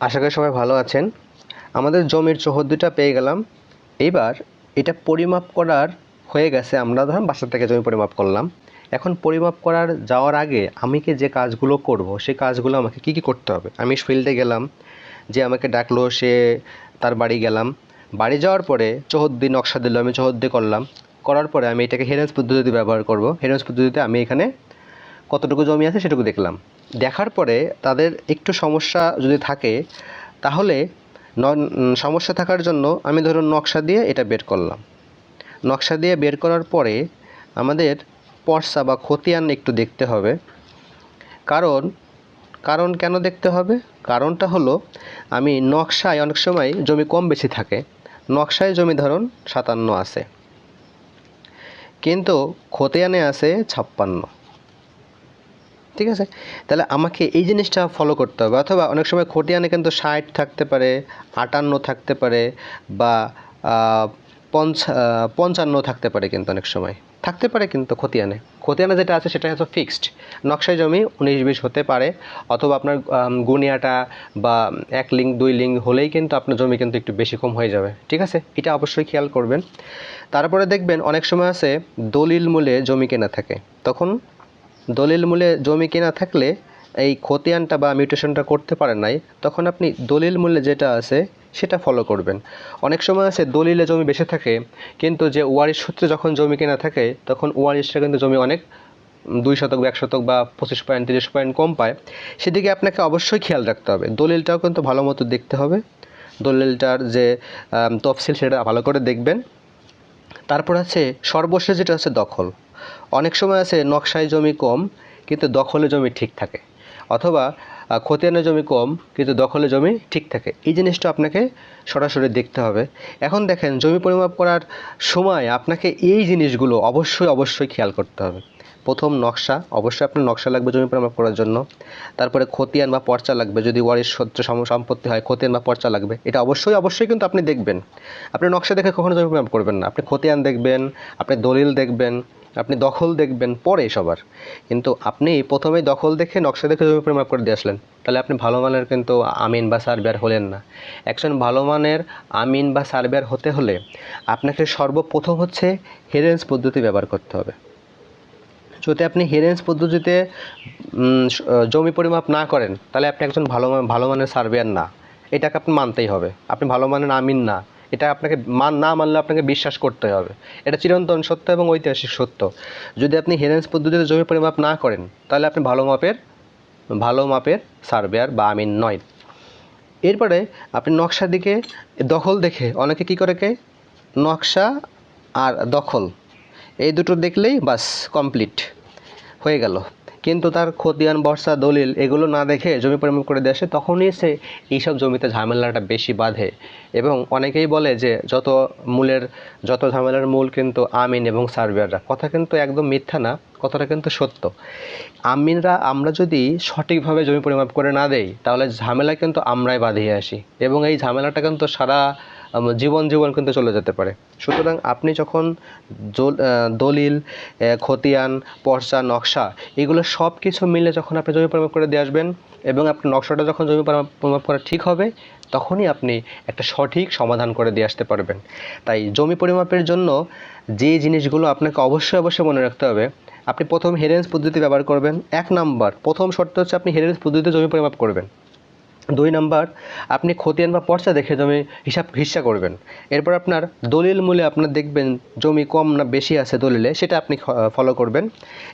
আশা করি সবাই ভালো আছেন। আমাদের জমির চৌহদ্দিটা পেয়ে গেলাম। এইবার এটা পরিমাপ করার হয়ে গেছে, আমরা ধরুন বাসা থেকে জমি পরিমাপ করলাম। এখন পরিমাপ করার যাওয়ার আগে আমি কি যে কাজগুলো করব, সেই কাজগুলো আমাকে কি কি করতে হবে? আমি ফিল্ডে গেলাম, যে আমাকে ডাকলো, সে তার বাড়ি গেলাম। বাড়ি যাওয়ার পরে চৌহদ্দি নকশা দিল, আমি চৌহদ্দি করলাম। করার পরে আমি এটাকে হেরেন্স পদ্ধতি ব্যবহার করব। হেরেন্স পদ্ধতিতে আমি এখানে কতটুকু জমি আছে সেটুকু দেখলাম। দেখার পরে তাদের একটু সমস্যা যদি থাকে, তাহলে সমস্যা থাকার জন্য আমি ধরুন নকশা দিয়ে এটা বের করলাম। নকশা দিয়ে বের করার পরে আমাদের পর্সা বা খতিয়ান একটু দেখতে হবে। কারণ কারণ কেন দেখতে হবে? কারণটা হলো, আমি নকশায় অনেক সময় জমি কম বেশি থাকে। নকশায় জমি ধরুন সাতান্ন আছে। কিন্তু খতিয়ানে আছে ছাপ্পান্ন। ঠিক আছে? তাহলে আমাকে এই জিনিসটা ফলো করতে হবে। অথবা অনেক সময় খতিয়ানে কিন্তু ষাট থাকতে পারে, আটান্ন থাকতে পারে বা পঞ্চা পঞ্চান্ন থাকতে পারে কিন্তু অনেক সময়। থাকতে পারে কিন্তু খতিয়ানে। খতিয়ানে যেটা আছে সেটা হচ্ছে ফিক্সড নকশায় জমি উনিশ বিশ হতে পারে। অথবা আপনার গুনিয়াটা বা এক লিঙ্ক, দুই লিঙ্ক হলেই কিন্তু আপনার জমি কিন্তু একটু বেশি কম হয়ে যাবে। ঠিক আছে? এটা অবশ্যই খেয়াল করবেন। তারপরে দেখবেন অনেক সময় আছে দলিল মূলে জমি কেনা থাকে। তখন দলিল মূলে জমি কেনা থাকলে এই খতিয়ানটা বা মিউটেশনটা করতে পারেন নাই, তখন আপনি দলিল মূল্যে যেটা আছে সেটা ফলো করবেন। অনেক সময় আছে দলিলে জমি বেশি থাকে, কিন্তু যে ওয়ারিশ সূত্রে যখন জমি কেনা থাকে, তখন ওয়ারিশটা কিন্তু জমি অনেক দুই শতক বা এক শতক বা পঁচিশ পয়েন্ট, তিরিশ পয়েন্ট কম পায়। সেদিকে আপনাকে অবশ্যই খেয়াল রাখতে হবে। দলিলটাও কিন্তু ভালো মতো দেখতে হবে। দলিলটার যে তফসিল সেটা ভালো করে দেখবেন। তারপর আছে সর্বশেষ যেটা আছে দখল। অনেক সময় আছে নকশায় জমি কম, কিন্তু দখলে জমি ঠিক থাকে। অথবা খতিয়ানে জমি কম, কিন্তু দখলে জমি ঠিক থাকে। এই জিনিসটা আপনাকে সরাসরি দেখতে হবে। এখন দেখেন, জমি পরিমাপ করার সময় আপনাকে এই জিনিসগুলো অবশ্যই অবশ্যই খেয়াল করতে হবে। প্রথম নকশা, অবশ্যই আপনার নকশা লাগবে জমি পরিমাপ করার জন্য। তারপরে খতিয়ান বা পর্চা লাগবে, যদি ওয়ারিশ সম- সম্পত্তি হয়, খতিয়ান বা পর্চা লাগবে। এটা অবশ্যই অবশ্যই কিন্তু আপনি দেখবেন। আপনি নকশা দেখে কখনো জমি পরিমাপ করবেন না। আপনি খতিয়ান দেখবেন, আপনি দলিল দেখবেন আপনি দখল দেখবেন পরে সবার। কিন্তু আপনি প্রথমে দখল দেখে নকশা দেখে জমি পরিমাপ করে দিয়ে আসলেন। তাহলে আপনি ভালো মানের কিন্তু আমিন বা সার্ভেয়ার হলেন না। একজন ভালো মানের আমিন বা সার্ভেয়ার হতে হলে আপনাকে সর্বপ্রথম হচ্ছে হেরেন্স পদ্ধতি ব্যবহার করতে হবে। যদি আপনি হেরেন্স পদ্ধতিতে জমি পরিমাপ না করেন, তাহলে আপনি একজন ভালো ভালো মানের সার্ভেয়ার না। এটাকে আপনি মানতেই হবে। আপনি ভালো মানের আমিন না। এটা আপনাকে মান, না মানলে আপনাকে বিশ্বাস করতে হবে। এটা চিরন্তন সত্য এবং ঐতিহাসিক সত্য। যদি আপনি হেরেন্স পদ্ধতিতে জমি পরিমাপ না করেন, তাহলে আপনি ভালো মাপের ভালো মাপের সার্ভেয়ার বা আমিন নয়। এরপরে আপনি নকশা দিকে দখল দেখে, অনেকে কী করে কে? নকশা আর দখল, এই দুটো দেখলেই বাস কমপ্লিট হয়ে গেল। কিন্তু তার খতিয়ান, বর্ষা, দলিল এগুলো না দেখে জমি পরিমাপ করে দিয়ে আসে তখনই সে এইসব জমিতে ঝামেলাটা বেশি বাঁধে। এবং অনেকেই বলে যে যত মূলের, যত ঝামেলার মূল কিন্তু আমিন এবং সার্ভেয়াররা কথা কিন্তু একদম মিথ্যা না, কথাটা কিন্তু সত্য। আমিনরা আমরা যদি সঠিকভাবে জমি পরিমাপ করে না দেই, তাহলে ঝামেলা কিন্তু আমরাই বাঁধিয়ে আসি। এবং এই ঝামেলাটা কিন্তু সারা জীবন জীবন কিন্তু চলে যেতে পারে। সুতরাং আপনি যখন দলিল খতিয়ান, পর্চা, নকশা, এগুলো সব কিছু মিলে যখন আপনি জমি পরিমাপ করে দিয়ে আসবেন এবং আপনার নকশাটা যখন জমি পরিমাপ করা ঠিক হবে, তখনই আপনি একটা সঠিক সমাধান করে দিয়ে আসতে পারবেন। তাই জমি পরিমাপের জন্য যে জিনিসগুলো আপনাকে অবশ্যই অবশ্যই মনে রাখতে হবে, আপনি প্রথম হেরেন্স পদ্ধতি ব্যবহার করবেন। এক নাম্বার, প্রথম শর্ত হচ্ছে আপনি হেরেন্স পদ্ধতিতে জমি পরিমাপ করবেন। দুই নাম্বার, আপনি খতিয়ান বা পর্চা দেখে জমি হিসাব হিসা করবেন। এরপর আপনার দলিল মূলে আপনার দেখবেন জমি কম না বেশি আছে দলিলে, সেটা আপনি ফলো করবেন।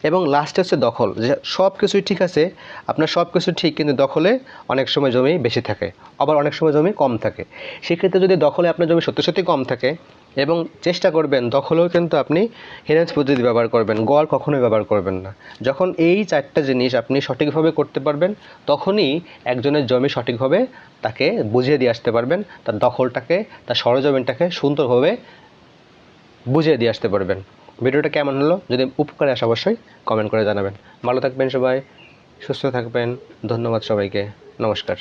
এবং লাস্টে হচ্ছে দখল, যে সব কিছুই ঠিক আছে, আপনার সব কিছু ঠিক, কিন্তু দখলে অনেক সময় জমি বেশি থাকে, আবার অনেক সময় জমি কম থাকে। সেক্ষেত্রে যদি দখলে আপনার জমি সত্যি সত্যি কম থাকে এবং চেষ্টা করবেন, দখলেও কিন্তু আপনি হেরেন্স পদ্ধতি ব্যবহার করবেন গড় কখনোই ব্যবহার করবেন না। যখন এই চারটা জিনিস আপনি সঠিকভাবে করতে পারবেন, তখনই একজনের জমি সঠিকভাবে তাকে বুঝিয়ে দিয়ে আসতে পারবেন, তার দখলটাকে, তার সরজমিনটাকে সুন্দরভাবে বুঝিয়ে দিয়ে আসতে পারবেন। ভিডিওটা কেমন হলো? যদি উপকারে আসে অবশ্যই কমেন্ট করে জানাবেন। ভালো থাকবেন সবাই, সুস্থ থাকবেন। ধন্যবাদ সবাইকে। নমস্কার।